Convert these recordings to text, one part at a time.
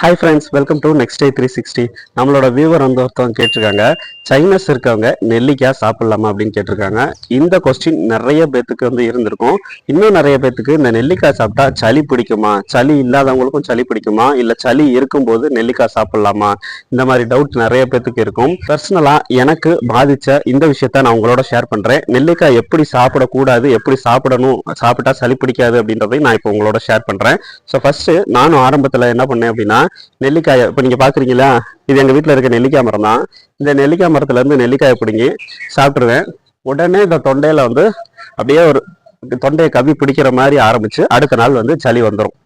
Hi friends welcome to next day three sixty நம்மளோட viewer வந்து ஒருத்தவங்க கேட்டிருக்காங்க. சைனஸ் இருக்கவங்க நெல்லிக்காய் சாப்பிட்லாமா அப்படின்னு கேட்டிருக்காங்க. இந்த கொஸ்டின் நிறைய பேத்துக்கு வந்து இருந்திருக்கும். இன்னும் நிறைய பேத்துக்கு இந்த நெல்லிக்காய் சாப்பிட்டா சளி பிடிக்குமா? சளி இல்லாதவங்களுக்கும் சளி பிடிக்குமா? இல்லை சளி இருக்கும்போது நெல்லிக்காய் சாப்பிட்லாமா? இந்த மாதிரி டவுட் நிறைய பேத்துக்கு இருக்கும். பர்சனலாக எனக்கு பாதித்த இந்த விஷயத்த நான் உங்களோட ஷேர் பண்ணுறேன் நெல்லிக்காய் எப்படி சாப்பிடக்கூடாது? எப்படி சாப்பிடணும்? சாப்பிட்டா சளி பிடிக்காது அப்படின்றதையும் நான் இப்போ உங்களோட ஷேர் பண்ணுறேன் ஸோ ஃபர்ஸ்ட் நானும் ஆரம்பத்தில் என்ன பண்ணேன் அப்படின்னா நெல்லிக்காயை இப்போ நீங்கள் பார்க்குறீங்களா இது எங்கள் வீட்டில் இருக்க நெல்லிக்காய் மரம் தான் இந்த நெல்லிக்காய் மரத்துலேருந்து நெல்லிக்காயை பிடுங்கி சாப்பிட்ருவேன் உடனே இந்த தொண்டையில் வந்து அப்படியே ஒரு தொண்டையை கவி பிடிக்கிற மாதிரி ஆரம்பிச்சு அடுத்த நாள் வந்து சளி வந்துடும்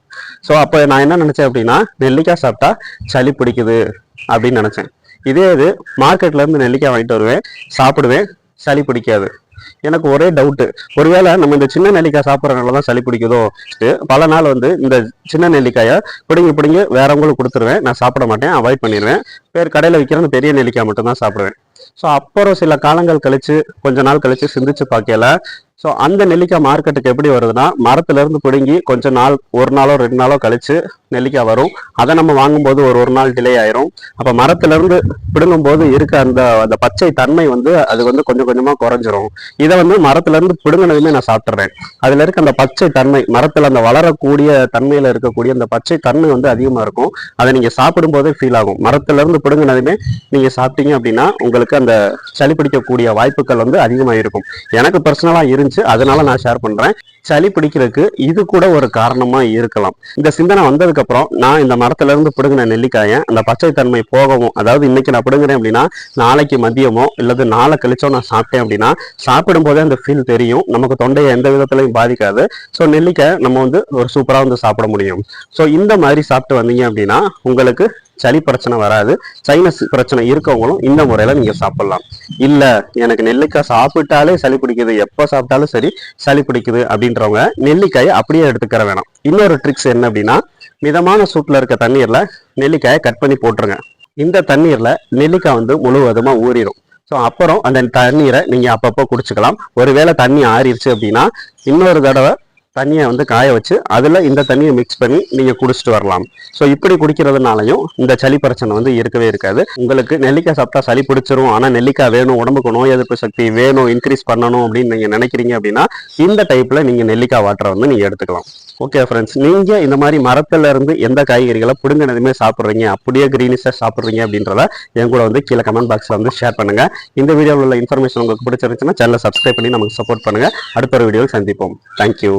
ஸோ அப்போ நான் என்ன நினச்சேன் அப்படின்னா நெல்லிக்காய் சாப்பிட்டா சளி பிடிக்குது அப்படின்னு நினச்சேன். இதே இது மார்க்கெட்ல இருந்து நெல்லிக்காய் வாங்கிட்டு வருவேன் சாப்பிடுவேன் சளி பிடிக்காது. எனக்கு ஒரே டவுட்டு ஒருவேளை நம்ம இந்த சின்ன நெல்லிக்காய் சாப்பிட்றதுனால தான் சளி பிடிக்குதோ பல நாள் வந்து இந்த சின்ன நெல்லிக்காயை பிடிங்கி பிடிங்கி வேறவங்களுக்கு கொடுத்துருவேன். நான் சாப்பிட மாட்டேன். அவாய்ட் பண்ணிடுவேன் பேர் கடையில் விற்கிற அந்த பெரிய நெல்லிக்காய் மட்டும்தான் சாப்பிடுவேன். ஸோ அப்புறம் சில காலங்கள் கழிச்சு கொஞ்ச நாள் கழிச்சு சிந்திச்சு பார்க்கல ஸோ அந்த நெல்லிக்காய் மார்க்கெட்டுக்கு எப்படி வருதுன்னா மரத்துல இருந்து பிடுங்கி கொஞ்ச நாள் ஒரு நாளோ ரெண்டு நாளோ கழிச்சு நெல்லிக்காய் வரும். அதை நம்ம வாங்கும்போது ஒரு ஒரு நாள் டிலே ஆயிரும். அப்போ மரத்துல இருந்து இருக்க அந்த அந்த பச்சை தன்மை வந்து அது வந்து கொஞ்சம் கொஞ்சமா குறைஞ்சிரும். இதை வந்து மரத்துல இருந்து பிடுங்கினதுமே நான் சாப்பிட்றேன் அதுல இருக்க அந்த பச்சை தன்மை மரத்தில் அந்த வளரக்கூடிய தன்மையில் இருக்கக்கூடிய அந்த பச்சை தன்மை வந்து அதிகமாக இருக்கும். அதை நீங்க சாப்பிடும்போதே ஃபீல் ஆகும். மரத்துல இருந்து பிடுங்கினதுமே நீங்க சாப்பிட்டீங்க அப்படின்னா உங்களுக்கு அந்த சளி பிடிக்கக்கூடிய வாய்ப்புகள் வந்து அதிகமாக இருக்கும் எனக்கு பர்சனலாக இருந்துச்சு இருந்துச்சு. அதனால நான் ஷேர் பண்றேன். சளி பிடிக்கிறதுக்கு இது கூட ஒரு காரணமா இருக்கலாம். இந்த சிந்தனை வந்ததுக்கு அப்புறம் நான் இந்த மரத்துல இருந்து பிடுங்கின நெல்லிக்காயை அந்த பச்சை தன்மை போகவும் அதாவது இன்னைக்கு நான் பிடுங்குறேன் அப்படின்னா நாளைக்கு மதியமோ இல்லது நாளை கழிச்சோ நான் சாப்பிட்டேன் அப்படின்னா சாப்பிடும் போதே அந்த ஃபீல் தெரியும். நமக்கு தொண்டையை எந்த விதத்திலையும் பாதிக்காது. ஸோ நெல்லிக்காய் நம்ம வந்து ஒரு சூப்பராக வந்து சாப்பிட முடியும். ஸோ இந்த மாதிரி சாப்பிட்டு வந்தீங்க அப்படின்னா உங்களுக்கு சளி பிரச்சனை வராது. சைனஸ் பிரச்சனை இருக்கவங்களும் இந்த முறையில நீங்க சாப்பிடலாம். இல்ல எனக்கு நெல்லிக்காய் சாப்பிட்டாலே சளி பிடிக்குது. எப்ப சாப்பிட்டாலும் சரி சளி பிடிக்குது அப்படின்னு அப்படின்றவங்க நெல்லிக்காயை அப்படியே எடுத்துக்கிற வேணாம். இன்னொரு ட்ரிக்ஸ் என்ன அப்படின்னா மிதமான சூட்ல இருக்க தண்ணீர்ல நெல்லிக்காயை கட் பண்ணி போட்டுருங்க. இந்த தண்ணீர்ல நெல்லிக்காய் வந்து முழுவதுமா ஊறிடும் ஸோ அப்புறம் அந்த தண்ணீரை நீங்க அப்பப்போ குடிச்சுக்கலாம். ஒருவேளை தண்ணி ஆறிடுச்சு அப்படின்னா இன்னொரு தடவை தண்ணியை வந்து காய வச்சு அதில் இந்த தண்ணியை மிக்ஸ் பண்ணி நீங்கள் குடிச்சிட்டு வரலாம். ஸோ இப்படி குடிக்கிறதுனாலையும் இந்த சளி பிரச்சனை வந்து இருக்கவே இருக்காது. உங்களுக்கு நெல்லிக்காய் சாப்பிட்டா சளி பிடிச்சிரும். ஆனால் நெல்லிக்காய் வேணும் உடம்புக்கு நோய் எதிர்ப்பு சக்தி வேணும் இன்க்ரீஸ் பண்ணணும் அப்படின்னு நீங்கள் நினைக்கிறீங்க அப்படின்னா இந்த டைப்பில் நீங்கள் நெல்லிக்காய் வாட்டரை வந்து நீங்கள் எடுத்துக்கலாம். ஓகே ஃப்ரெண்ட்ஸ் நீங்கள் இந்த மாதிரி மரத்தில் இருந்து எந்த காய்கறிகளை பிடுங்கினதுமே சாப்பிட்றீங்க அப்படியே கிரீனிஷாக சாப்பிட்றீங்க அப்படின்றத என் கூட வந்து கீழே கமெண்ட் பாக்ஸில் வந்து ஷேர் பண்ணுங்கள் இந்த வீடியோவில் உள்ள இன்ஃபர்மேஷன் உங்களுக்கு பிடிச்சிருந்துச்சுன்னா சேனலை சப்ஸ்கிரைப் பண்ணி நமக்கு சப்போர்ட் பண்ணுங்க. அடுத்த ஒரு வீடியோவில் சந்திப்போம். தேங்க்யூ